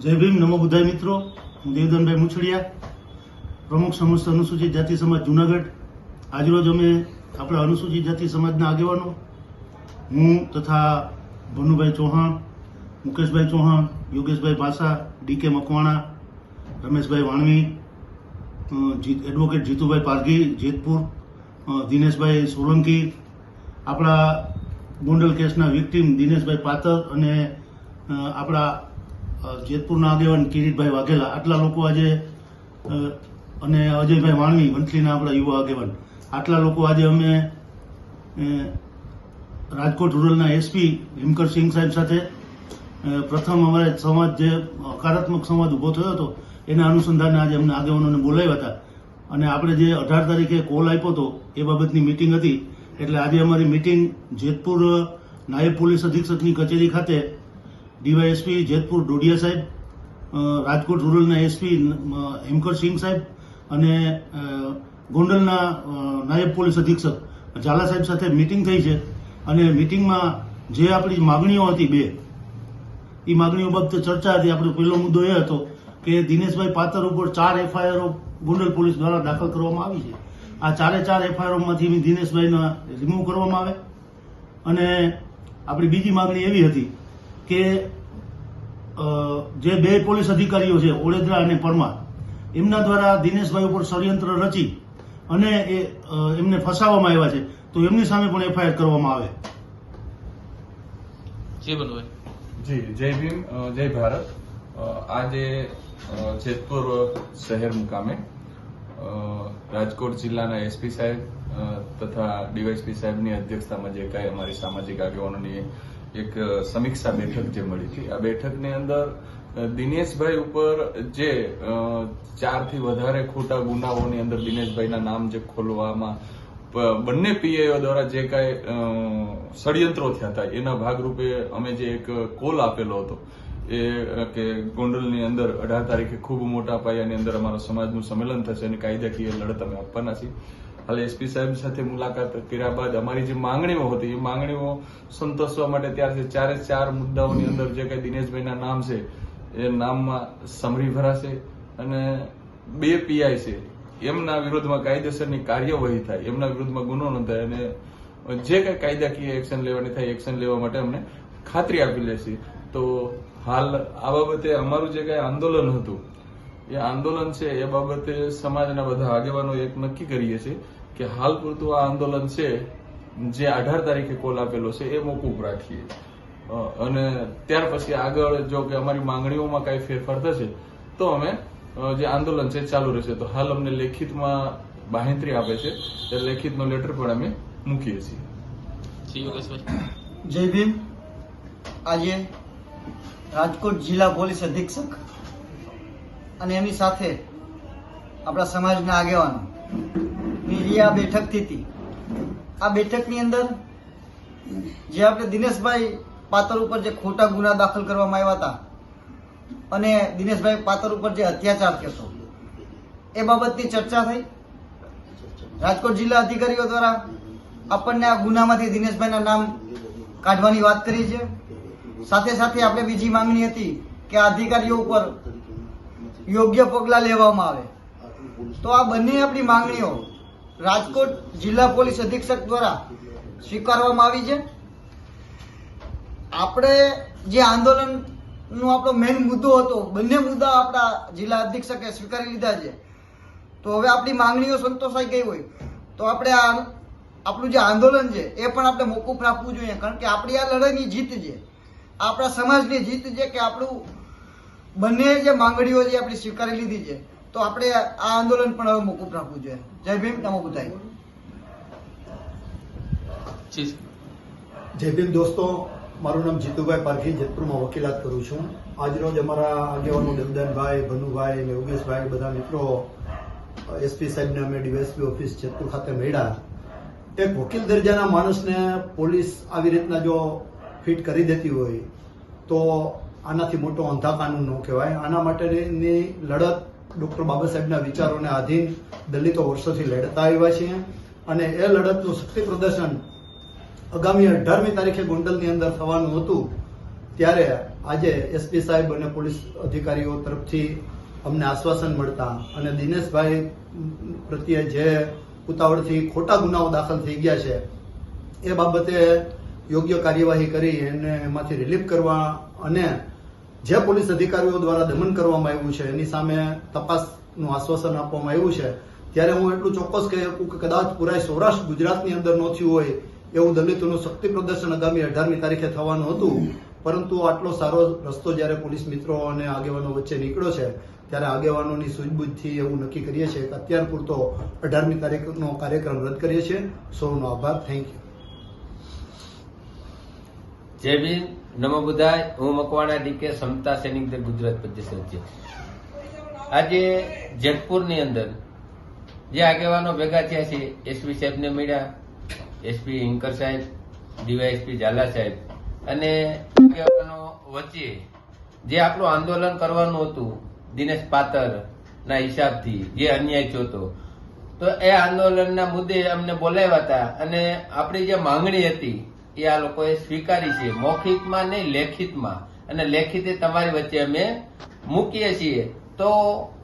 જય ભીમ, નમો બુદ્ધાય મિત્રો. હું દેવધનભાઈ મુછડિયા, પ્રમુખ સમસ્ત અનુસૂચિત જાતિ સમાજ જુનાગઢ. આજરોજ અમે આપણા અનુસૂચિત જાતિ સમાજના આગેવાનો. હું તથા ભનુભાઈ ચૌહાણ, મુકેશભાઈ ચૌહાણ, યોગેશભાઈ ભાષા ડીકે મકવાણા, રમેશભાઈ વાણવી એડવોકેટ જીતુભાઈ પારઘી જેતપુર દિનેશભાઈ સોલંકી, આપણા ગોંડલ કેસના વિક્ટીમ દિનેશભાઈ પાતર અને આપણા જેતપુરના આગેવાન કિરીટભાઈ વાઘેલા, આટલા લોકો આજે અને અજયભાઈ વાણવી વંથલીના આપણા યુવા આગેવાન, આટલા લોકો આજે અમે રાજકોટ રૂરલના એસપી હિમકરસિંહ સાહેબ સાથે પ્રથમ અમારે સંવાદ જે હકારાત્મક સંવાદ ઊભો થયો હતો, એના અનુસંધાને આજે અમને આગેવાનોને બોલાવ્યા હતા. અને આપણે જે અઢાર તારીખે કોલ આપ્યો હતો, એ બાબતની મિટિંગ હતી, એટલે આજે અમારી મિટિંગ જેતપુર, નાયબ પોલીસ અધિક્ષકની કચેરી ખાતે ડીવાયએસપી જેતપુર ડોડિયા સાહેબ રાજકોટ રૂરલના એસપી હેમકરસિંહ સાહેબ અને ગોંડલના નાયબ પોલીસ અધિક્ષક ઝાલા સાહેબ સાથે મિટિંગ થઈ છે અને મિટિંગમાં જે આપણી માગણીઓ હતી બે, એ માગણીઓ બાબતે ચર્ચા હતી. આપણો પહેલો મુદ્દો એ હતો કે દિનેશભાઈ પાતર ઉપર ચાર એફઆઈઆરો ગોંડલ પોલીસ દ્વારા દાખલ કરવામાં આવી છે. આ ચારે ચાર એફઆઈઆરમાંથી દિનેશભાઈને રિમૂવ કરવામાં આવે. અને આપણી બીજી માગણી એવી હતી કે જે બે પોલીસ અધિકારીઓ છે ઓળેદરા અને પરમાર એમના દ્વારા દિનેશભાઈ ઉપર ષડયંત્ર રચી અને એ એમને ફસાવવામાં આવ્યા છે તો એમની સામે પણ એફઆઈઆર કરવામાં આવે. જી જય ભીમ જય ભારત. આજે જેતપુર શહેર મુકામે રાજકોટ જિલ્લાના એસપી સાહેબ તથા ડીવાયસપી સાહેબની અધ્યક્ષતામાં જે કાંઈ અમારી સામાજિક આગેવાનોની એક સમીક્ષા બેઠક જે મળી હતી. આ બેઠકની અંદર દિનેશભાઈ ઉપર જે ચારથી વધારે ખોટા ગુનાઓની અંદર દિનેશભાઈના નામ જે ખોલવામાં બંને પીઆઈઓ દ્વારા જે કાંઈ ષડયંત્રો થયા હતા, એના ભાગરૂપે અમે જે એક કોલ આપેલો હતો, એ કે ગોંડલની અંદર અઢાર તારીખે ખૂબ મોટા પાયાની અંદર અમારા સમાજનું સંમેલન થશે અને કાયદાકીય લડત અમે આપવાના છીએ. હાલ એસપી સાહેબ સાથે મુલાકાત કર્યા બાદ અમારી જે માંગણીઓ હતી, એ માંગણીઓ સંતોષવા માટે ત્યારથી ચારે ચાર મુદ્દાઓની અંદર જે કઈ દિનેશભાઈના નામ છે, એ નામમાં સમરી ભરાશે અને બે પીઆઈ છે. એમના વિરોધમાં કાયદેસરની કાર્યવાહી થાય, એમના વિરુદ્ધમાં ગુનો નોંધાય અને જે કઈ કાયદાકીય એક્શન લેવાની થાય એક્શન લેવા માટે અમને ખાતરી આપી લેશે. તો હાલ આ બાબતે અમારું જે કઈ આંદોલન હતું, એ આંદોલન છે, એ બાબતે સમાજના બધા આગેવાનો એક નક્કી કરીએ છીએ. કે હાલ પૂરતું આ આંદોલન છે જે અઢાર તારીખે કોલ આપેલો છે એ મોકૂફ રાખીએ. અને ત્યાર પછી આગળ જો કે અમારી માંગણીઓમાં કાંઈ ફેરફાર થશે તો અમે જે આંદોલન છે ચાલુ રહેશે. તો હાલ અમને લેખિતમાં બાહેંતરી આપે છે એ લેખિતનો લેટર પણ અમે મૂકીએ છીએ. જય ભીમ. આજે રાજકોટ જિલ્લા પોલીસ અધિક્ષક અને એમની સાથે આપણા સમાજના આગેવાનો ની આ બેઠક થઈ હતી. આ બેઠકની અંદર જે આપણે દિનેશભાઈ પાતર ઉપર જે ખોટા ગુના દાખલ કરવામાં આવ્યા હતા અને દિનેશભાઈ પાતર ઉપર જે અત્યાચાર થયો એ બાબતની ચર્ચા થઈ. રાજકોટ જિલ્લા અધિકારીઓ દ્વારા આપણને આ ગુનામાંથી દિનેશભાઈના નામ કાઢવાની વાત કરી છે. સાથે સાથે આપણે બીજી માંગણી હતી કે અધિકારીઓ ઉપર યોગ્ય પગલાં લેવામાં આવે. તો આ બંને આપણી માંગણીઓ રાજકોટ જિલ્લા પોલીસ અધિક્ષક દ્વારા સ્વીકારવામાં આવી છે. આપણે જે આંદોલનનો આપણો મેઇન મુદ્દો હતો, બંને મુદ્દા આપણા જિલ્લા અધિક્ષકે સ્વીકારી લીધા છે. તો હવે આપણી માંગણીઓ સંતોષાઈ ગઈ હોય, તો આપણે આ આપણું જે આંદોલન છે, એ પણ આપણે મોકૂફ રાખવું જોઈએ, કારણ કે આપણી આ લડાઈની જીત છે. આપણા સમાજની જીત છે કે આપણું બંને જે માંગણીઓ છે આપણી સ્વીકારી લીધી છે. તો આપણે આ આંદોલન પણ હવે મોકૂફ રાખવું જોઈએ. જય ભીમ નમો બુધાઈ જય ભીમ દોસ્તો મારું નામ જીતુભાઈ પારખી જેતપુરમાં વકીલાત કરું છું. આજરોજ અમારા આગેવાનો દમદનભાઈ ભનુભાઈ અને યોગેશભાઈ બધા મિત્રો એસપી સાહેબને અમે ડીવાયસપી ઓફિસ જેતપુર ખાતે મળ્યા. એક વકીલ દરજાના માણસને પોલીસ આવી રીતના જો ફિટ કરી દેતી હોય તો આનાથી મોટો અંધા કાનૂન ન કહેવાય. આના માટેની લડત ડોક્ટર બાબા સાહેબના વિચારોને આધીન દલિતો વર્ષોથી લડતા આવ્યા છીએ અને એ લડતનું શક્તિ પ્રદર્શન આગામી અઢારમી તારીખે ગોંડલની અંદર થવાનું હતું. ત્યારે આજે એસપી સાહેબ અને પોલીસ અધિકારીઓ તરફથી અમને આશ્વાસન મળતા અને દિનેશભાઈ પ્રત્યે જે ઉતાવળથી ખોટા ગુનાઓ દાખલ થઈ ગયા છે, એ બાબતે યોગ્ય કાર્યવાહી કરી એને એમાંથી રિલીફ કરવા અને જે પોલીસ અધિકારીઓ દ્વારા દમન કરવામાં આવ્યું છે, એની સામે તપાસનું આશ્વાસન આપવામાં આવ્યું છે, ત્યારે હું એટલું ચોક્કસ કહી શકું કે કદાચ પુરાય સૌરાષ્ટ્ર ગુજરાતની અંદર ન હોય, એવું દલિતોનું શક્તિ પ્રદર્શન આગામી અઢારમી તારીખે થવાનું હતું. પરંતુ આટલો સારો રસ્તો જ્યારે પોલીસ મિત્રો અને આગેવાનો વચ્ચે નીકળ્યો છે, ત્યારે આગેવાનોની સૂઝબૂઝથી એવું નક્કી કરીએ છીએ કે અત્યાર પૂરતો અઢારમી તારીખનો કાર્યક્રમ રદ કરીએ છીએ. સૌનો આભાર. થેન્ક યુ જય ભીમ. નમો બુધાય હું મકવાણા ડીકે સમતા સૈનિક દળ ગુજરાત પ્રદેશ અધ્યક્ષ. આજે જેતપુરની અંદર જે આગેવાનો ભેગા થયા છે, એસપી સાહેબને મળ્યા, એસપી હિંકર સાહેબ, ડીવાયએસપી ઝાલા સાહેબ અને આગેવાનો વચ્ચે જે આપણું આંદોલન કરવાનું હતું, દિનેશ પાતર ના હિસાબથી, જે અન્યાય થયો તો એ આંદોલનના મુદ્દે અમને બોલાવ્યા હતા અને આપણી જે માંગણી હતી એ આ લોકોએ સ્વીકારી છે. મૌખિકમાં નહીં, લેખિતમાં. અને લેખિતે તમારી વચ્ચે અમે મૂકીએ છીએ. તો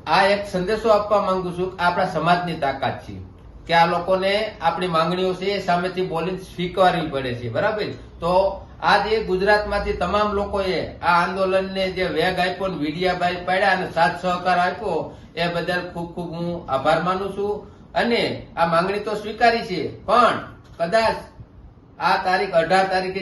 આ એક સંદેશો આપવા માંગુ છું કે આપણા સમાજની તાકાત છે. કે આ લોકોને આપણી માંગણીઓ છે એ સામેથી બોલીને સ્વીકારવી પડે છે. બરાબર? તો આજે ગુજરાતમાંથી તમામ લોકોએ આ આંદોલનને જે વેગ આપ્યો ને વિડિયા પાડ્યા અને સાથ સહકાર આપ્યો, એ બદલ ખૂબ ખૂબ હું આભાર માનું છું. અને આ માંગણી તો સ્વીકારી છે. પણ કદાચ આ તારીખ અઢાર તારીખે